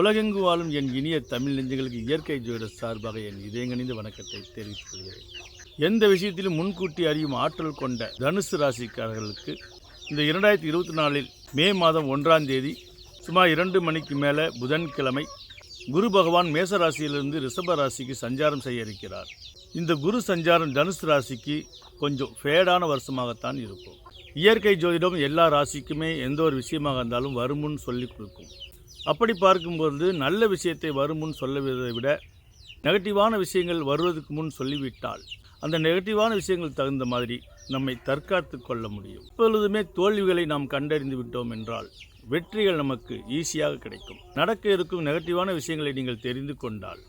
உலகெங்கு வாழும் என் இனிய தமிழ் நெஞ்சங்களுக்கு இயற்கை ஜோதிட சார்பாக என் இதயங்கணிந்த வணக்கத்தை தெரிவித்துக் கொள்கிறேன். எந்த விஷயத்திலும் முன்கூட்டி அறியும் ஆற்றல் கொண்ட தனுசு ராசிக்காரர்களுக்கு இந்த இரண்டாயிரத்தி இருபத்தி நாலில் மே மாதம் ஒன்றாம் தேதி சுமார் இரண்டு மணிக்கு மேலே புதன்கிழமை குரு பகவான் மேச ராசியிலிருந்து ரிஷப ராசிக்கு சஞ்சாரம் செய்ய இருக்கிறார். இந்த குரு சஞ்சாரம் தனுசு ராசிக்கு கொஞ்சம் ஃபேடான வருஷமாகத்தான் இருக்கும். இயற்கை ஜோதிடம் எல்லா ராசிக்குமே எந்த ஒரு விஷயமாக இருந்தாலும் வருமுன் சொல்லி கொடுக்கும். அப்படி பார்க்கும்போது நல்ல விஷயத்தை வருமுன் சொல்லுவதை விட நெகட்டிவான விஷயங்கள் வருவதற்கு முன் சொல்லிவிட்டால் அந்த நெகட்டிவான விஷயங்கள் தகுந்த மாதிரி நம்மை தற்காத்து கொள்ள முடியும். எப்பொழுதுமே தோல்விகளை நாம் கண்டறிந்து விட்டோம் என்றால் வெற்றிகள் நமக்கு ஈஸியாக கிடைக்கும். நடக்க இருக்கும் நெகட்டிவான விஷயங்களை நீங்கள் தெரிந்து கொண்டால்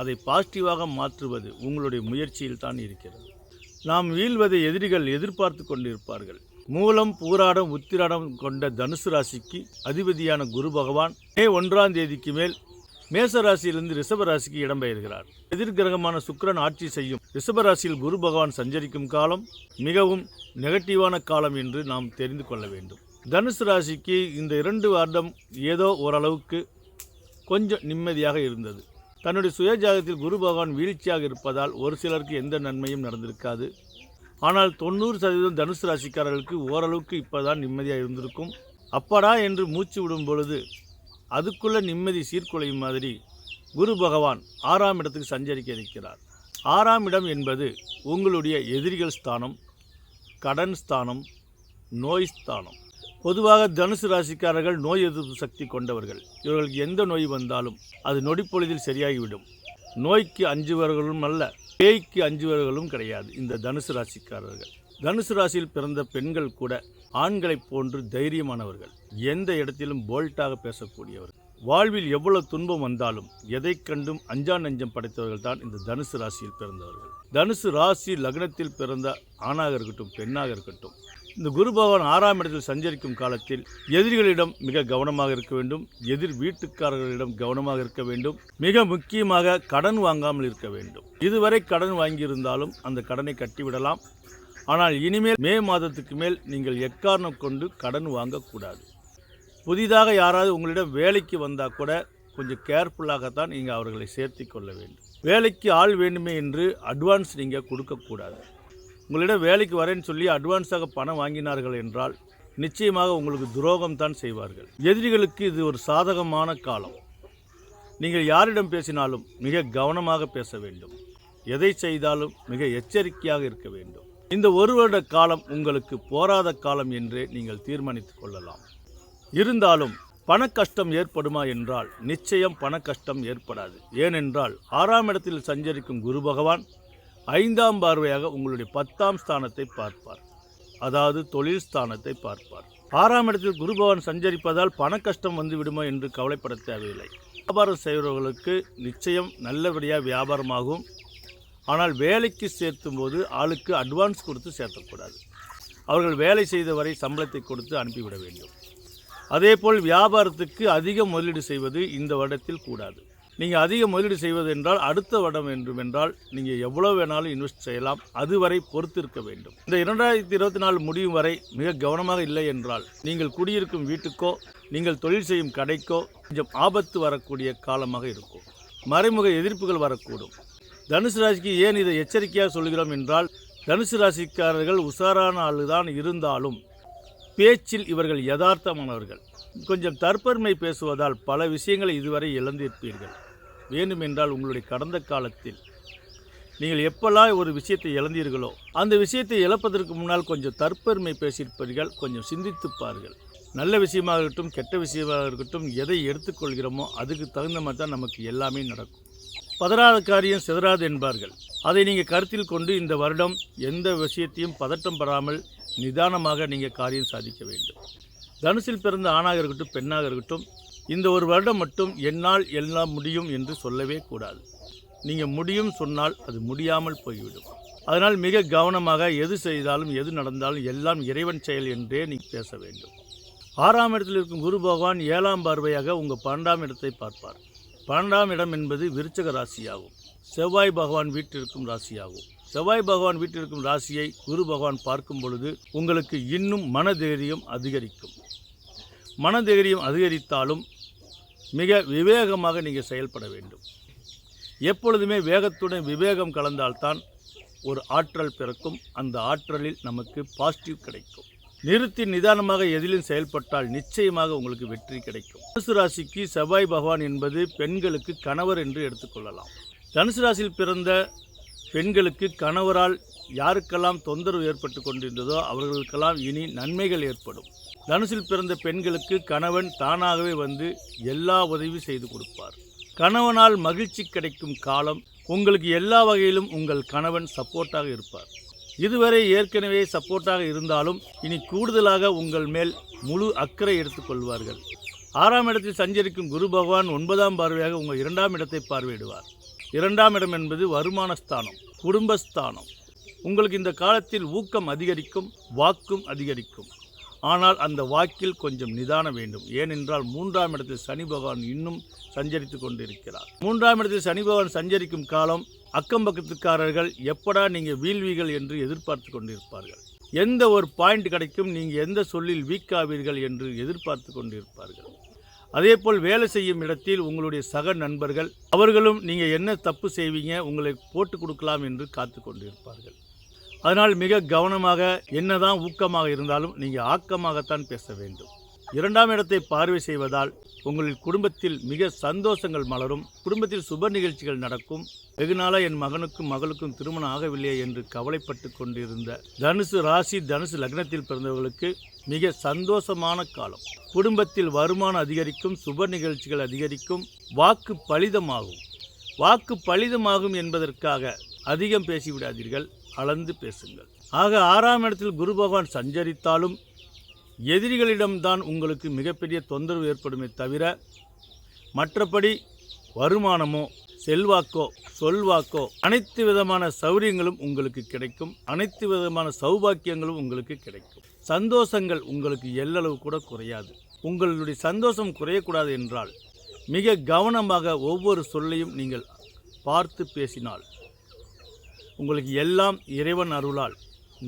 அதை பாசிட்டிவாக மாற்றுவது உங்களுடைய முயற்சியில் தான் இருக்கிறது. நாம் வீழ்வதை எதிரிகள் எதிர்பார்த்து கொண்டிருப்பார்கள். மூலம் பூராடம் உத்திராடம் கொண்ட தனுசு ராசிக்கு அதிபதியான குரு பகவான் மே ஒன்றாம் தேதிக்கு மேல் மேச ராசியிலிருந்து ரிஷப ராசிக்கு இடம்பெயர்கிறார் எதிர்கிரகமான சுக்ரன் ஆட்சி செய்யும் ரிஷப ராசியில் குரு பகவான் சஞ்சரிக்கும் காலம் மிகவும் நெகட்டிவான காலம் என்று நாம் தெரிந்து கொள்ள வேண்டும். தனுசு ராசிக்கு இந்த இரண்டு வருடம் ஏதோ ஓரளவுக்கு கொஞ்சம் நிம்மதியாக இருந்தது. தன்னுடைய சுயஜாகத்தில் குரு பகவான் வீழ்ச்சியாக இருப்பதால் ஒரு சிலருக்கு எந்த நன்மையும் நடந்திருக்காது. ஆனால் தொண்ணூறு சதவீதம் தனுசு ராசிக்காரர்களுக்கு ஓரளவுக்கு இப்போ தான் நிம்மதியாக இருந்திருக்கும். அப்பாடா என்று மூச்சு விடும் பொழுது அதுக்குள்ள நிம்மதி சீர்குலையும் மாதிரி குரு பகவான் ஆறாம் இடத்துக்கு சஞ்சரிக்க இருக்கிறார். ஆறாம் இடம் என்பது உங்களுடைய எதிரிகள் ஸ்தானம் கடன் ஸ்தானம் நோய் ஸ்தானம். பொதுவாக தனுசு ராசிக்காரர்கள் நோய் எதிர்ப்பு சக்தி கொண்டவர்கள். இவர்களுக்கு எந்த நோய் வந்தாலும் அது நொடிப்பொழுதில் சரியாகிவிடும். நோய்க்கு அஞ்சுவர்களும் அல்ல பேய்க்கு அஞ்சுவர்களும் கிடையாது. இந்த தனுசு ராசிக்காரர்கள். தனுசு ராசியில் பிறந்த பெண்கள் கூட ஆண்களைப் போன்று தைரியமானவர்கள். எந்த இடத்திலும் போல்ட்டாக பேசக்கூடியவர்கள். வாழ்வில் எவ்வளவு துன்பம் வந்தாலும் எதை கண்டும் அஞ்சா நெஞ்சம் படைத்தவர்கள் தான் இந்த தனுசு ராசியில் பிறந்தவர்கள். தனுசு ராசி லக்னத்தில் பிறந்த ஆணாக இருக்கட்டும் பெண்ணாக இருக்கட்டும் இந்த குரு பகவான் ஆறாம் இடத்தில் சஞ்சரிக்கும் காலத்தில் எதிரிகளிடம் மிக கவனமாக இருக்க வேண்டும். எதிர் வீட்டுக்காரர்களிடம் கவனமாக இருக்க வேண்டும். மிக முக்கியமாக கடன் வாங்காமல் இருக்க வேண்டும். இதுவரை கடன் வாங்கியிருந்தாலும் அந்த கடனை கட்டிவிடலாம். ஆனால் இனிமேல் மே மாதத்துக்கு மேல் நீங்கள் எக்காரணம் கொண்டு கடன் வாங்கக்கூடாது. புதிதாக யாராவது உங்களிடம் வேலைக்கு வந்தால் கூட கொஞ்சம் கேர்ஃபுல்லாகத்தான் நீங்கள் அவர்களை சேர்த்தி கொள்ள வேண்டும். வேலைக்கு ஆள் வேண்டுமே என்று அட்வான்ஸ் நீங்கள் கொடுக்கக்கூடாது. உங்களிடம் வேலைக்கு வரேன்னு சொல்லி அட்வான்ஸாக பணம் வாங்கினார்கள் என்றால் நிச்சயமாக உங்களுக்கு துரோகம் தான் செய்வார்கள். எதிரிகளுக்கு இது ஒரு சாதகமான காலம். நீங்கள் யாரிடம் பேசினாலும் மிக கவனமாக பேச வேண்டும். எதை செய்தாலும் மிக எச்சரிக்கையாக இருக்க வேண்டும். இந்த ஒரு வருட காலம் உங்களுக்கு போராத காலம் என்றே நீங்கள் தீர்மானித்துக் கொள்ளலாம். இருந்தாலும் பண கஷ்டம் ஏற்படுமா என்றால் நிச்சயம் பண கஷ்டம் ஏற்படாது. ஏனென்றால் ஆறாம் இடத்தில் சஞ்சரிக்கும் குரு பகவான் ஐந்தாம் பார்வையாக உங்களுடைய பத்தாம் ஸ்தானத்தை பார்ப்பார். அதாவது தொழில் ஸ்தானத்தை பார்ப்பார். ஆறாம் இடத்தில் குரு பகவான் சஞ்சரிப்பதால் பண கஷ்டம் வந்து விடுமோ என்று கவலைப்பட தேவையில்லை. வியாபாரம் செய்கிறவர்களுக்கு நிச்சயம் நல்லபடியாக வியாபாரமாகும். ஆனால் வேலைக்கு சேர்த்தும் போது ஆளுக்கு அட்வான்ஸ் கொடுத்து சேர்த்தக்கூடாது அவர்கள் வேலை செய்த வரை சம்பளத்தை கொடுத்து அனுப்பிவிட வேண்டும். அதேபோல் வியாபாரத்துக்கு அதிக முதலீடு செய்வது இந்த வருடத்தில் கூடாது. நீங்கள் அதிக முதலீடு செய்வது என்றால் அடுத்த வருடம் வேண்டும் என்றால் நீங்கள் எவ்வளோ வேணாலும் இன்வெஸ்ட் செய்யலாம். அதுவரை பொறுத்திருக்க வேண்டும். இந்த இரண்டாயிரத்தி இருபத்தி நாலு முடியும் வரை மிக கவனமாக இல்லை என்றால் நீங்கள் குடியிருக்கும் வீட்டுக்கோ நீங்கள் தொழில் செய்யும் கடைக்கோ கொஞ்சம் ஆபத்து வரக்கூடிய காலமாக இருக்கும். மறைமுக எதிர்ப்புகள் வரக்கூடும். தனுசு ராசிக்கு ஏன் இதை எச்சரிக்கையாக சொல்கிறோம் என்றால் தனுசு ராசிக்காரர்கள் உஷாரான ஆளுதான் இருந்தாலும் பேச்சில் இவர்கள் யதார்த்தமானவர்கள். கொஞ்சம் தற்பெருமை பேசுவதால் பல விஷயங்களை இதுவரை இழந்திருப்பீர்கள். வேண்டுமென்றால் உங்களுடைய கடந்த காலத்தில் நீங்கள் எப்பெல்லாம் ஒரு விஷயத்தை இழந்தீர்களோ அந்த விஷயத்தை இழப்பதற்கு முன்னால் கொஞ்சம் தற்பெருமை பேசியிருப்பீர்கள் கொஞ்சம் சிந்தித்துப்பார்கள். நல்ல விஷயமாக இருக்கட்டும் கெட்ட விஷயமாக இருக்கட்டும் எதை எடுத்துக்கொள்கிறோமோ அதுக்கு தகுந்த மாதிரி தான் நமக்கு எல்லாமே நடக்கும். பதறாத காரியம் சிதறாது என்பார்கள். அதை நீங்கள் கருத்தில் கொண்டு இந்த வருடம் எந்த விஷயத்தையும் பதட்டம் பெறாமல் நிதானமாக நீங்கள் காரியம் சாதிக்க வேண்டும். தனுசில் பிறந்த ஆணாக இருக்கட்டும் பெண்ணாக இருக்கட்டும் இந்த ஒரு வருடம் மட்டும் என்னால் எல்லாம் முடியும் என்று சொல்லவே கூடாது. நீங்கள் முடியும் சொன்னால் அது முடியாமல் போய்விடும். அதனால் மிக கவனமாக எது செய்தாலும் எது நடந்தாலும் எல்லாம் இறைவன் செயல் என்றே நீ பேச வேண்டும். ஆறாம் இடத்தில் இருக்கும் குரு பகவான் ஏழாம் பார்வையாக உங்கள் பன்னெண்டாம் இடத்தை பார்ப்பார். பன்னெண்டாம் இடம் என்பது விருச்சக ராசியாகும். செவ்வாய் பகவான் வீட்டிற்கும் ராசியாகும். செவ்வாய் பகவான் வீட்டிற்கும் ராசியை குரு பகவான் பார்க்கும் பொழுது உங்களுக்கு இன்னும் மனதைரியம் அதிகரிக்கும். மனதைரியம் அதிகரித்தாலும் மிக விவேகமாக நீங்கள் செயல்பட வேண்டும். எப்பொழுதுமே வேகத்துடன் விவேகம் கலந்தால்தான் ஒரு ஆற்றல் பிறக்கும். அந்த ஆற்றலில் நமக்கு பாசிட்டிவ் கிடைக்கும். நிறுத்தி நிதானமாக எதிலும் செயல்பட்டால் நிச்சயமாக உங்களுக்கு வெற்றி கிடைக்கும். தனுசு ராசிக்கு செவ்வாய் பகவான் என்பது பெண்களுக்கு கணவர் என்று எடுத்துக்கொள்ளலாம் தனுசு ராசியில் பிறந்த பெண்களுக்கு கணவரால் யாருக்கெல்லாம் தொந்தரவு ஏற்பட்டு கொண்டிருந்ததோ அவர்களுக்கெல்லாம் இனி நன்மைகள் ஏற்படும். தனுசில் பிறந்த பெண்களுக்கு கணவன் தானாகவே வந்து எல்லா உதவி செய்து கொடுப்பார். கணவனால் மகிழ்ச்சி கிடைக்கும் காலம் உங்களுக்கு எல்லா வகையிலும் உங்கள் கணவன் சப்போர்ட்டாக இருப்பார். இதுவரை ஏற்கனவே சப்போர்ட்டாக இருந்தாலும் இனி கூடுதலாக உங்கள் மேல் முழு அக்கறை எடுத்துக்கொள்வார்கள் ஆறாம் இடத்தில் சஞ்சரிக்கும் குரு பகவான் ஒன்பதாம் பார்வையாக உங்கள் இரண்டாம் இடத்தை பார்வையிடுவார். இரண்டாம் இடம் என்பது வருமான ஸ்தானம் குடும்பஸ்தானம். உங்களுக்கு இந்த காலத்தில் ஊக்கம் அதிகரிக்கும் வாக்கும் அதிகரிக்கும். ஆனால் அந்த வாக்கில் கொஞ்சம் நிதானம் வேண்டும். ஏனென்றால் மூன்றாம் இடத்தில் சனி பகவான் இன்னும் சஞ்சரித்து கொண்டிருக்கிறார். மூன்றாம் இடத்தில் சனி பகவான் சஞ்சரிக்கும் காலம் அக்கம் பக்கத்துக்காரர்கள் எப்படா நீங்கள் வீழ்வீர்கள் என்று எதிர்பார்த்து கொண்டிருப்பார்கள். எந்த ஒரு பாயிண்ட் கிடைக்கும் நீங்கள் எந்த சொல்லில் வீக் ஆவீர்கள் என்று எதிர்பார்த்து கொண்டிருப்பார்கள். அதேபோல் வேலை செய்யும் இடத்தில் உங்களுடைய சக நண்பர்கள் அவர்களும் நீங்கள் என்ன தப்பு செய்வீங்க உங்களை போட்டு கொடுக்கலாம் என்று காத்து கொண்டிருப்பார்கள். அதனால் மிக கவனமாக என்னதான் ஊக்கமாக இருந்தாலும் நீங்கள் ஆக்கமாகத்தான் பேச வேண்டும். இரண்டாம் இடத்தை பார்வை செய்வதால் உங்கள் குடும்பத்தில் மிக சந்தோஷங்கள் மலரும் குடும்பத்தில் சுப நிகழ்ச்சிகள் நடக்கும். வெகு நாளாக என் மகனுக்கும் மகளுக்கும் திருமணம் ஆகவில்லையே என்று கவலைப்பட்டு கொண்டிருந்த தனுசு ராசி தனுசு லக்னத்தில் பிறந்தவர்களுக்கு மிக சந்தோஷமான காலம். குடும்பத்தில் வருமானம் அதிகரிக்கும் சுப நிகழ்ச்சிகள் அதிகரிக்கும் வாக்கு பலிதமாகும். வாக்கு பலிதமாகும் என்பதற்காக அதிகம் பேசிவிடாதீர்கள். அளந்து பேசுங்கள். ஆக ஆறாம் இடத்தில் குரு பகவான் சஞ்சரித்தாலும் எதிரிகளிடம்தான் உங்களுக்கு மிகப்பெரிய தொந்தரவு ஏற்படுமே தவிர மற்றபடி வருமானமோ செல்வாக்கோ சொல்வாக்கோ அனைத்து விதமான சௌரியங்களும் உங்களுக்கு கிடைக்கும். அனைத்து விதமான சௌபாக்கியங்களும் உங்களுக்கு கிடைக்கும். சந்தோஷங்கள் உங்களுக்கு எல்லளவு கூட குறையாது. உங்களுடைய சந்தோஷம் குறையக்கூடாது என்றால் மிக கவனமாக ஒவ்வொரு சொல்லையும் நீங்கள் பார்த்து பேசினால் உங்களுக்கு எல்லாம் இறைவன் அருளால்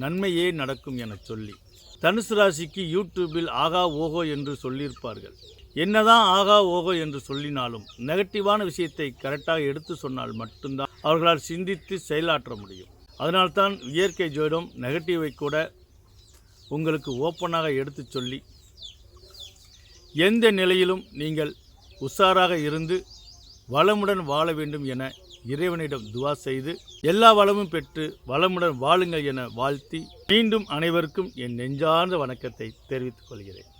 நன்மையே நடக்கும் என சொல்லி. தனுசு ராசிக்கு யூடியூபில் ஆகா ஓகோ என்று சொல்லியிருப்பார்கள். என்னதான் ஆகா ஓகோ என்று சொல்லினாலும் நெகட்டிவான விஷயத்தை கரெக்டாக எடுத்து சொன்னால் மட்டும்தான் அவர்களால் சிந்தித்து செயலாற்ற முடியும். அதனால்தான் இயற்கை ஜோடம் நெகட்டிவை கூட உங்களுக்கு ஓப்பனாக எடுத்து சொல்லி எந்த நிலையிலும் நீங்கள் உஷாராக இருந்து வளமுடன் வாழ வேண்டும் என இறைவனிடம் துவா செய்து எல்லா வளமும் பெற்று வளமுடன் வாழுங்கள் என வாழ்த்தி மீண்டும் அனைவருக்கும் என் நெஞ்சார்ந்த வணக்கத்தை தெரிவித்துக் கொள்கிறேன்.